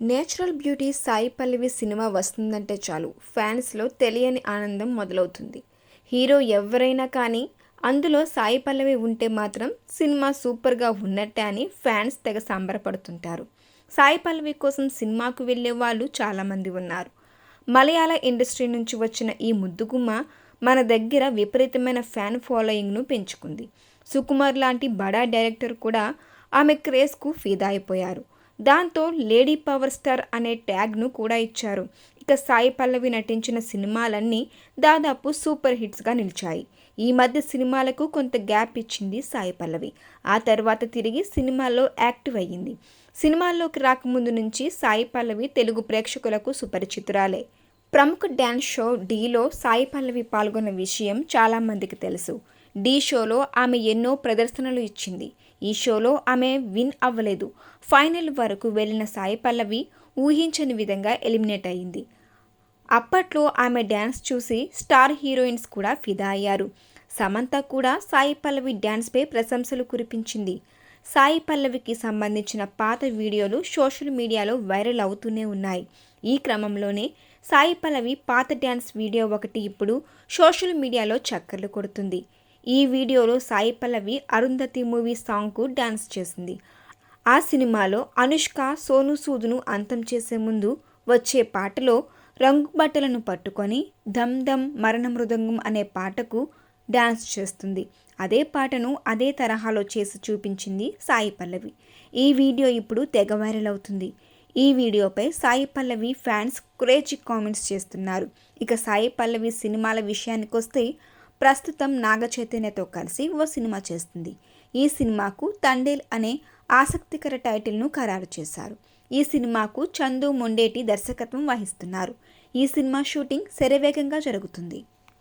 Natural beauty Sai Pallavi cinema వస్తుందంటే చాలు. ఫ్యాన్స్లో తెలియని ఆనందం మొదలవుతుంది. హీరో ఎవరైనా కానీ అందులో సాయి పల్లవి ఉంటే మాత్రం సినిమా సూపర్గా ఉన్నట్టే అని ఫ్యాన్స్ తెగ సంబరపడుతుంటారు. సాయి పల్లవి కోసం సినిమాకు వెళ్ళే వాళ్ళు చాలామంది ఉన్నారు. మలయాళ ఇండస్ట్రీ నుంచి వచ్చిన ఈ ముద్దుగుమ్మ మన దగ్గర విపరీతమైన ఫ్యాన్ ఫాలోయింగ్ను పెంచుకుంది. సుకుమార్ లాంటి బడా డైరెక్టర్ కూడా ఆమె క్రేజ్కు ఫిదా అయిపోయారు. దాంతో లేడీ పవర్ స్టార్ అనే ట్యాగ్ను కూడా ఇచ్చారు. ఇక సాయి పల్లవి నటించిన సినిమాలన్నీ దాదాపు సూపర్ హిట్స్గా నిలిచాయి. ఈ మధ్య సినిమాలకు కొంత గ్యాప్ ఇచ్చింది సాయి పల్లవి. ఆ తర్వాత తిరిగి సినిమాల్లో యాక్టివ్ అయ్యింది. సినిమాల్లోకి రాకముందు నుంచి సాయి పల్లవి తెలుగు ప్రేక్షకులకు సుపరిచితురాలే. ప్రముఖ డ్యాన్స్ షో డీలో సాయి పల్లవి పాల్గొన్న విషయం చాలామందికి తెలుసు. డీ షోలో ఆమె ఎన్నో ప్రదర్శనలు ఇచ్చింది. ఈ షోలో ఆమె విన్ అవ్వలేదు. ఫైనల్ వరకు వెళ్ళిన సాయి పల్లవి ఊహించని విధంగా ఎలిమినేట్ అయింది అప్పట్లో ఆమె డ్యాన్స్ చూసి స్టార్ హీరోయిన్స్ కూడా ఫిదా అయ్యారు. సమంత కూడా సాయి పల్లవి డ్యాన్స్పై ప్రశంసలు కురిపించింది. సాయి పల్లవికి సంబంధించిన పాత వీడియోలు సోషల్ మీడియాలో వైరల్ అవుతూనే ఉన్నాయి. ఈ క్రమంలోనే సాయి పల్లవి పాత డ్యాన్స్ వీడియో ఒకటి ఇప్పుడు సోషల్ మీడియాలో చక్కర్లు కొడుతుంది. ఈ వీడియోలో సాయి పల్లవి అరుంధతి మూవీ సాంగ్కు డ్యాన్స్ చేసింది. ఆ సినిమాలో అనుష్క సోను సూదును అంతం చేసే ముందు వచ్చే పాటలో రంగు బట్టలను పట్టుకొని ధమ్ దమ్ మరణ మృదంగం అనే పాటకు డ్యాన్స్ చేస్తుంది. అదే పాటను అదే తరహాలో చేసి చూపించింది సాయి పల్లవి. ఈ వీడియో ఇప్పుడు తెగ వైరల్ అవుతుంది. ఈ వీడియోపై Sai Pallavi fans crazy comments చేస్తున్నారు. ఇక సాయి పల్లవి సినిమాల విషయానికొస్తే ప్రస్తుతం నాగ చైతన్యతో కలిసి ఓ సినిమా చేస్తుంది. ఈ సినిమాకు తండేల్ అనే ఆసక్తికర టైటిల్ను ఖరారు చేశారు. ఈ సినిమాకు చందు మొండేటి దర్శకత్వం వహిస్తున్నారు. ఈ సినిమా షూటింగ్ శరవేగంగా జరుగుతుంది.